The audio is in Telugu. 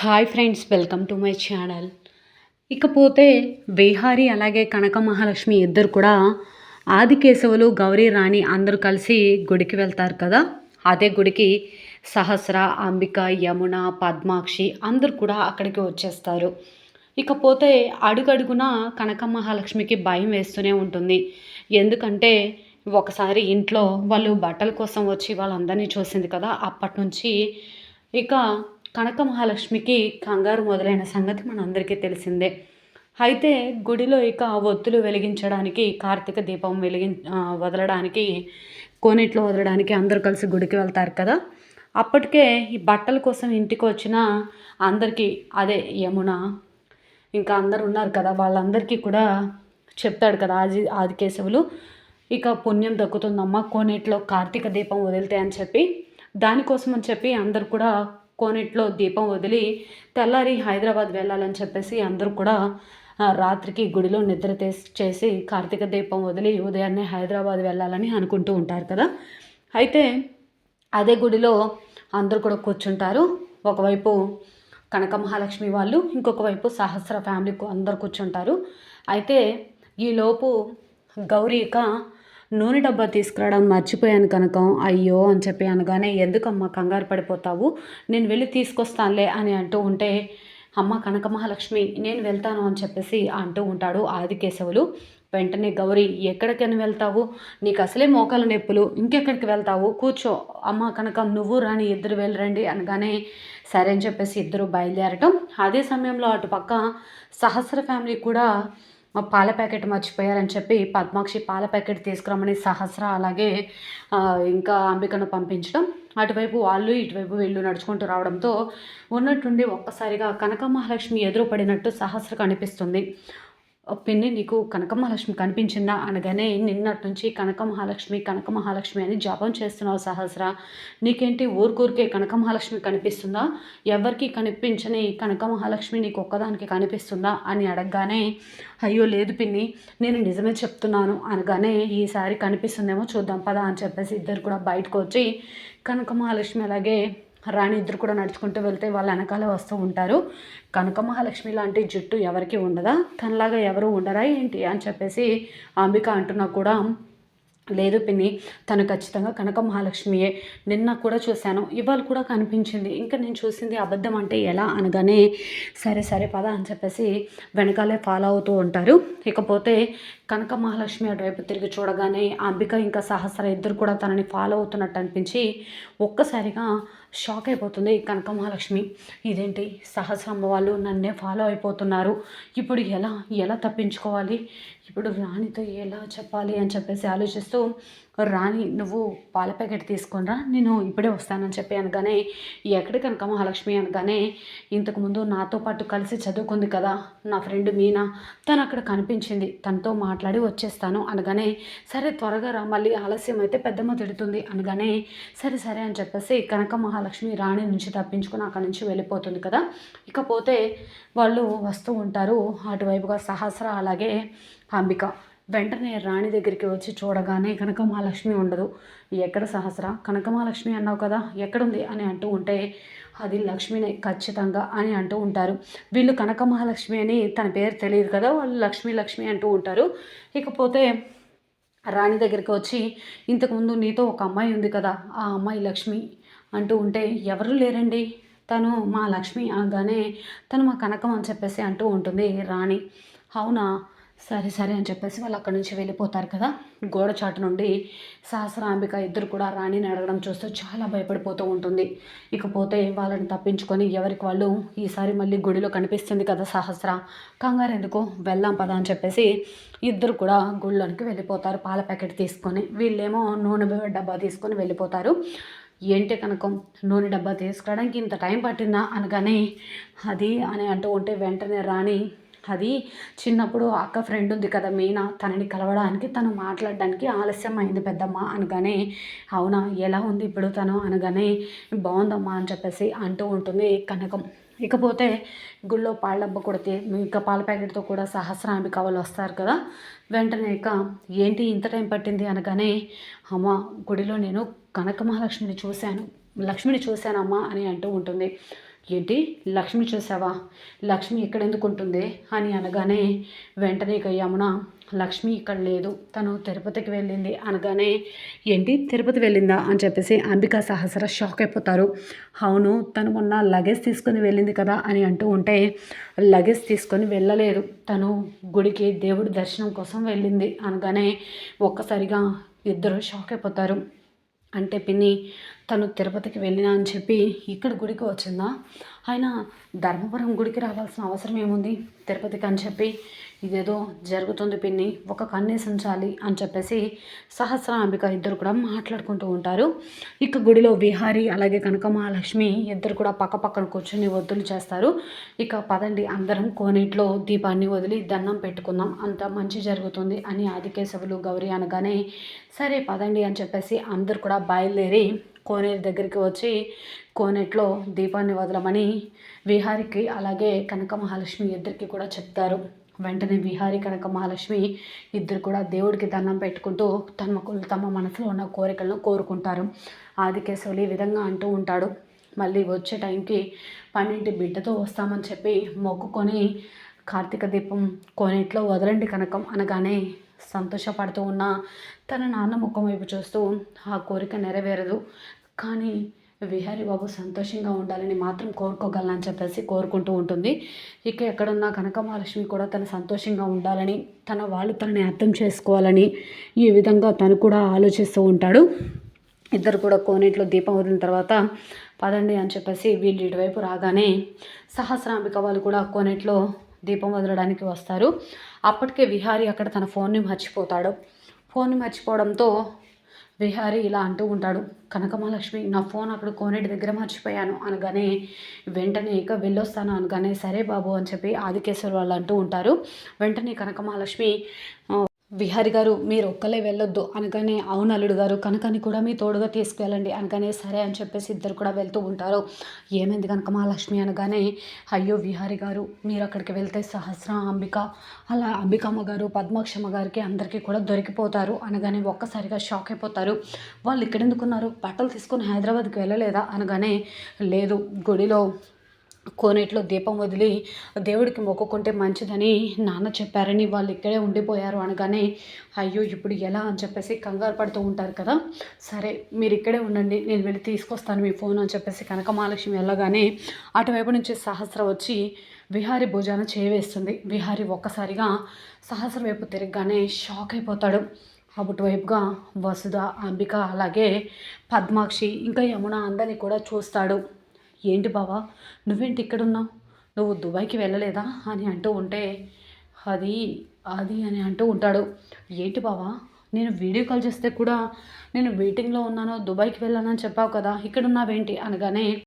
Hi friends welcome to my channel ఇకపోతే విహారి అలాగే కనక మహాలక్ష్మి ఇద్దరు కూడా ఆదికేశవులు గౌరీ రాణి అందరూ కలిసి గుడికి వెళ్తారు కదా? అదే గుడికి సహస్ర అంబిక యమున పద్మాక్షి అందరు కూడా అక్కడికి వచ్చేస్తారు. ఇకపోతే అడుగడుగున కనక మహాలక్ష్మికి భయం వేస్తూనే ఉంటుంది. ఎందుకంటే ఒకసారి ఇంట్లో వాళ్ళు బట్టల కోసం వచ్చి వాళ్ళందరినీ చూసింది కదా అప్పటి నుంచి ఇక కనక మహాలక్ష్మికి కంగారు మొదలైన సంగతి మనందరికీ తెలిసిందే. అయితే గుడిలో ఇక ఒత్తులు వెలిగించడానికి కార్తీక దీపం వెలిగి వదలడానికి కోనేట్లో వదలడానికి అందరూ కలిసి గుడికి వెళ్తారు కదా. అప్పటికే ఈ బట్టల కోసం ఇంటికి వచ్చిన అందరికీ అదే యమున ఇంకా అందరు ఉన్నారు కదా. వాళ్ళందరికీ కూడా చెప్తాడు కదా ఆది ఆదికేశవులు ఇక పుణ్యం దక్కుతుందమ్మా కోనేట్లో కార్తీక దీపం వదిలితే అని చెప్పి. దానికోసం అని చెప్పి అందరు కూడా కోనేట్లో దీపం వదిలి తెల్లారి హైదరాబాద్ వెళ్ళాలని చెప్పేసి అందరూ కూడా రాత్రికి గుడిలో నిద్ర చేసి కార్తీక దీపం వదిలి ఉదయాన్నే హైదరాబాద్ వెళ్ళాలని అనుకుంటూ ఉంటారు కదా. అయితే అదే గుడిలో అందరూ కూడా కూర్చుంటారు. ఒకవైపు కనక మహాలక్ష్మి వాళ్ళు ఇంకొక వైపు సహస్ర ఫ్యామిలీ అందరు కూర్చుంటారు. అయితే ఈలోపు గౌరీక నూనె డబ్బా తీసుకురావడం మర్చిపోయాను కనుక. అయ్యో అని చెప్పి అనగానే ఎందుకమ్మా కంగారు పడిపోతావు? నేను వెళ్ళి తీసుకొస్తానులే అని అంటూ ఉంటే అమ్మ కనక మహాలక్ష్మి నేను వెళ్తాను అని చెప్పేసి అంటూ ఉంటాడు ఆదికేశవులు. వెంటనే గౌరీ ఎక్కడికైనా వెళ్తావు? నీకు అసలే మోకాల నొప్పులు. ఇంకెక్కడికి వెళ్తావు? కూర్చో. అమ్మ కనకం నువ్వు రాని ఇద్దరు వెళ్ళరండి అనగానే సరే అని చెప్పేసి ఇద్దరు బయలుదేరటం. అదే సమయంలో అటు పక్క సహస్ర ఫ్యామిలీ కూడా మా పాల ప్యాకెట్ మర్చిపోయారని చెప్పి పద్మాక్షి పాల ప్యాకెట్ తీసుకురమ్మని సహస్ర అలాగే ఇంకా అంబికను పంపించడం. అటువైపు వాళ్ళు ఇటువైపు వీళ్ళు నడుచుకుంటూ రావడంతో ఉన్నట్టుండి ఒక్కసారిగా కనక మహాలక్ష్మి ఎదురు పడినట్టు సహస్ర కనిపిస్తుంది. పిన్ని నీకు కనక మహాలక్ష్మి కనిపించిందా అనగానే నిన్నటి నుంచి కనక మహాలక్ష్మి కనక మహాలక్ష్మి అని జపం చేస్తున్నావు సహస్ర. నీకేంటి ఊరికూరికే కనక మహాలక్ష్మి కనిపిస్తుందా? ఎవరికి కనిపించని కనక మహాలక్ష్మి నీకు ఒక్కదానికి కనిపిస్తుందా అని అడగగానే అయ్యో లేదు పిన్ని నేను నిజమే చెప్తున్నాను అనగానే ఈసారి కనిపిస్తుందేమో చూద్దాం పదా అని చెప్పేసి ఇద్దరు కూడా బయటకు వచ్చి కనక మహాలక్ష్మి అలాగే రాణి ఇద్దరు కూడా నడుచుకుంటూ వెళ్తే వాళ్ళ వెనకాల వస్తూ ఉంటారు. కనక మహాలక్ష్మి లాంటి జుట్టు ఎవరికి ఉండదా? తనలాగా ఎవరు ఉండరా ఏంటి అని చెప్పేసి అంబిక అంటున్నా కూడా లేదు పిన్ని. తను ఖచ్చితంగా కనక మహాలక్ష్మియే. నిన్న కూడా చూశాను. ఇవాళ కూడా కనిపించింది. ఇంకా నేను చూసింది అబద్ధం అంటే ఎలా అనగానే సరే సరే పద అని చెప్పేసి వెనకాలే ఫాలో అవుతూ ఉంటారు. ఇకపోతే కనక మహాలక్ష్మి అటువైపు తిరిగి చూడగానే అంబిక ఇంకా సహస్ర ఇద్దరు కూడా తనని ఫాలో అవుతున్నట్టు అనిపించి ఒక్కసారిగా షాక్ అయిపోతుంది కనక మహాలక్ష్మి ఇదేంటి? సహస్రమ్మ వాళ్ళు నన్నే ఫాలో అయిపోతున్నారు. ఇప్పుడు ఎలా ఎలా తప్పించుకోవాలి? ఇప్పుడు రాణితో ఎలా చెప్పాలి అని చెప్పేసి ఆలోచిస్తూ రాణి నువ్వు పాల ప్యాకెట్ తీసుకునిరా నేను ఇప్పుడే వస్తానని చెప్పి అనగానే ఎక్కడి కనక మహాలక్ష్మి అనగానే ఇంతకుముందు నాతో పాటు కలిసి చదువుకుంది కదా నా ఫ్రెండ్ మీనా తను అక్కడ కనిపించింది. తనతో మాట్లాడి వచ్చేస్తాను అనగానే సరే త్వరగా రా మళ్ళీ ఆలస్యం అయితే పెద్దమ్మ తిడుతుంది. అనగానే సరే సరే అని చెప్పేసి కనక మహాలక్ష్మి రాణి నుంచి తప్పించుకుని అక్కడి నుంచి వెళ్ళిపోతుంది కదా. ఇకపోతే వాళ్ళు వస్తూ ఉంటారు అటువైపుగా సహస్ర అలాగే అంబిక. వెంటనే రాణి దగ్గరికి వచ్చి చూడగానే కనక మహాలక్ష్మి ఉండదు. ఎక్కడ సహస్ర? కనక మహాలక్ష్మి అన్నావు కదా ఎక్కడుంది? అని అంటూ ఉంటే అది లక్ష్మినే ఖచ్చితంగా అని అంటూ ఉంటారు. వీళ్ళు కనక మహాలక్ష్మి అని తన పేరు తెలియదు కదా వాళ్ళు లక్ష్మి లక్ష్మి అంటూ ఉంటారు. ఇకపోతే రాణి దగ్గరికి వచ్చి ఇంతకుముందు నీతో ఒక అమ్మాయి ఉంది కదా ఆ అమ్మాయి లక్ష్మి అంటూ ఉంటే ఎవరు లేరండి. తను మా లక్ష్మి అనగానే తను మా కనకం అని చెప్పేసి అంటూ ఉంటుంది రాణి. అవునా? సరే సరే అని చెప్పేసి వాళ్ళు అక్కడి నుంచి వెళ్ళిపోతారు కదా. గోడ చాటు నుండి సహస్రాంబిక ఇద్దరు కూడా రాణిని అడగడం చూస్తూ చాలా భయపడిపోతూ ఉంటుంది. ఇకపోతే వాళ్ళని తప్పించుకొని ఎవరికి వాళ్ళు ఈసారి మళ్ళీ గుడిలో కనిపిస్తుంది కదా సహస్ర. కంగారు ఎందుకు? వెళ్దాం పదా అని చెప్పేసి ఇద్దరు కూడా గుడిలోనికి వెళ్ళిపోతారు. పాల ప్యాకెట్ తీసుకొని వీళ్ళేమో నూనె డబ్బా తీసుకొని వెళ్ళిపోతారు. ఏంటి కనకం? నూనె డబ్బా తీసుకురావడానికి ఇంత టైం పట్టిందా? అనగానే అది అని అంటూ ఉంటే వెంటనే రాణి అది చిన్నప్పుడు అక్క ఫ్రెండ్ ఉంది కదా మీనా తనని కలవడానికి తను మాట్లాడడానికి ఆలస్యం అయింది పెద్దమ్మ అనగానే అవునా ఎలా ఉంది ఇప్పుడు తను? అనగానే బాగుందమ్మా అని చెప్పేసి అంటూ ఉంటుంది కనకం. ఇకపోతే గుళ్ళో పాలబ్బ కొడితే ఇంకా పాల ప్యాకెట్తో కూడా సహస్రాంబిక వాళ్ళు వస్తారు కదా. వెంటనే ఇక ఏంటి ఇంత టైం పట్టింది అనగానే అమ్మ గుడిలో నేను కనక మహాలక్ష్మిని చూశాను. లక్ష్మిని చూశానమ్మా అని అంటూ ఉంటుంది. ఏంటి? లక్ష్మి చూసావా లక్ష్మి ఇక్కడ ఎందుకు ఉంటుంది? అని అనగానే వెంటనే ఇక యమున లక్ష్మి ఇక్కడ లేదు. తను తిరుపతికి వెళ్ళింది అనగానే ఏంటి? తిరుపతి వెళ్ళిందా? అని చెప్పేసి అంబికా సహస్ర షాక్ అయిపోతారు. అవును తను మొన్న లగేజ్ తీసుకొని వెళ్ళింది కదా అని అంటూ ఉంటే లగేజ్ తీసుకొని వెళ్ళలేదు. తను గుడికి దేవుడి దర్శనం కోసం వెళ్ళింది అనగానే ఒక్కసారిగా ఇద్దరు షాక్ అయిపోతారు. అంటే పిన్ని తను తిరుపతికి వెళ్ళినా అని చెప్పి ఇక్కడ గుడికి వచ్చిందా? ఆయన ధర్మపురం గుడికి రావాల్సిన అవసరం ఏముంది? తిరుపతికి అని చెప్పి ఇదేదో జరుగుతుంది పిన్ని ఒక కన్నేసి ఉంచాలి అని చెప్పేసి సహస్ర అంబిక ఇద్దరు కూడా మాట్లాడుకుంటూ ఉంటారు. ఇక గుడిలో విహారి అలాగే కనక మహాలక్ష్మి ఇద్దరు కూడా పక్క పక్కన కూర్చొని వద్దులు చేస్తారు. ఇక పదండి అందరం కోనేట్లో దీపాన్ని వదిలి దండం పెట్టుకుందాం అంత మంచి జరుగుతుంది అని ఆదికేశవులు గౌరీ అనగానే సరే పదండి అని చెప్పేసి అందరు కూడా బయలుదేరి కోనేరు దగ్గరికి వచ్చి కోనేట్లో దీపాన్ని వదలమని విహారికి అలాగే కనక మహాలక్ష్మి ఇద్దరికి కూడా చెప్తారు. వెంటనే విహారి కనక మహాలక్ష్మి ఇద్దరు కూడా దేవుడికి దండం పెట్టుకుంటూ తమ తమ మనసులో ఉన్న కోరికలను కోరుకుంటారు. ఆదికేశవులు ఈ విధంగా అంటూ ఉంటాడు. మళ్ళీ వచ్చే టైంకి పన్నెండు బిడ్డతో వస్తామని చెప్పి మొక్కుకొని కార్తీక దీపం కోనేట్లో వదలండి కనకం అనగానే సంతోషపడుతూ ఉన్న తన నాన్న ముఖం వైపు చూస్తూ ఆ కోరిక నెరవేరదు. కానీ విహారీ బాబు సంతోషంగా ఉండాలని మాత్రం కోరుకోగలనని చెప్పేసి కోరుకుంటూ ఉంటుంది. ఇక ఎక్కడున్న కనకమహాలక్ష్మి కూడా తను సంతోషంగా ఉండాలని తన వాళ్ళు తనని అర్థం చేసుకోవాలని ఈ విధంగా తను కూడా ఆలోచిస్తూ ఉంటాడు. ఇద్దరు కూడా కోనేట్లో దీపం వదిలిన తర్వాత పదండి అని చెప్పేసి వీళ్ళు ఇటువైపు రాగానే సహస్రాంబిక వాళ్ళు కూడా కోనేట్లో దీపం వదలడానికి వస్తారు. అప్పటికే విహారీ అక్కడ తన ఫోన్ని మర్చిపోతాడు. ఫోన్ని మర్చిపోవడంతో విహారీ ఇలా అంటూ ఉంటాడు కనకమహాలక్ష్మి నా ఫోన్ అక్కడ కోనేటి దగ్గర మర్చిపోయాను అనగానే వెంటనే ఇక వెళ్ళొస్తాను అనగానే సరే బాబు అని చెప్పి ఆదికేశ్వర్ వాళ్ళు అంటూ ఉంటారు. వెంటనే కనకమహాలక్ష్మి విహారి గారు మీరు ఒక్కలే వెళ్ళొద్దు అనగానే అవును అల్లుడు గారు కనకని కూడా మీ తోడుగా తీసుకువెళ్ళండి అనగానే సరే అని చెప్పేసి ఇద్దరు కూడా వెళ్తూ ఉంటారు. ఏమైంది కనుక మహాలక్ష్మి అనగానే అయ్యో విహారి గారు మీరు అక్కడికి వెళ్తే సహస్ర అంబిక అలా అంబికమ్మ గారు పద్మాక్షమ్మ గారికి అందరికీ కూడా దొరికిపోతారు అనగానే ఒక్కసారిగా షాక్ అయిపోతారు. వాళ్ళు ఇక్కడ ఎందుకున్నారు బట్టలు తీసుకొని హైదరాబాద్కి వెళ్ళలేదా అనగానే లేదు గుడిలో కోనేట్లో దీపం వదిలి దేవుడికి మొక్కుకుంటే మంచిదని నాన్న చెప్పారని వాళ్ళు ఇక్కడే ఉండిపోయారు అనగానే అయ్యో ఇప్పుడు ఎలా? అని చెప్పేసి కంగారు పడుతూ ఉంటారు కదా. సరే మీరు ఇక్కడే ఉండండి నేను వెళ్ళి తీసుకొస్తాను మీ ఫోన్ అని చెప్పేసి కనక మహాలక్ష్మి వెళ్ళగానే అటువైపు నుంచి సహస్ర వచ్చి విహారి భుజాన చేవేస్తుంది విహారి ఒక్కసారిగా సహస్ర వైపు తిరగగానే షాక్ అయిపోతాడు. అటువైపుగా వసుధ అంబిక అలాగే పద్మాక్షి ఇంకా యమున అందరినీ కూడా చూస్తాడు. ఏంటి బావా? నువ్వేంటి ఇక్కడున్నావు? నువ్వు దుబాయ్కి వెళ్ళలేదా? అని అంటూ ఉంటే అది అది అని అంటూ ఉంటాడు. ఏంటి బావా? నేను వీడియో కాల్ చేస్తే కూడా నేను వెయిటింగ్లో ఉన్నాను దుబాయ్కి వెళ్ళానని చెప్పావు కదా ఇక్కడ ఉన్నావేంటి అనగానే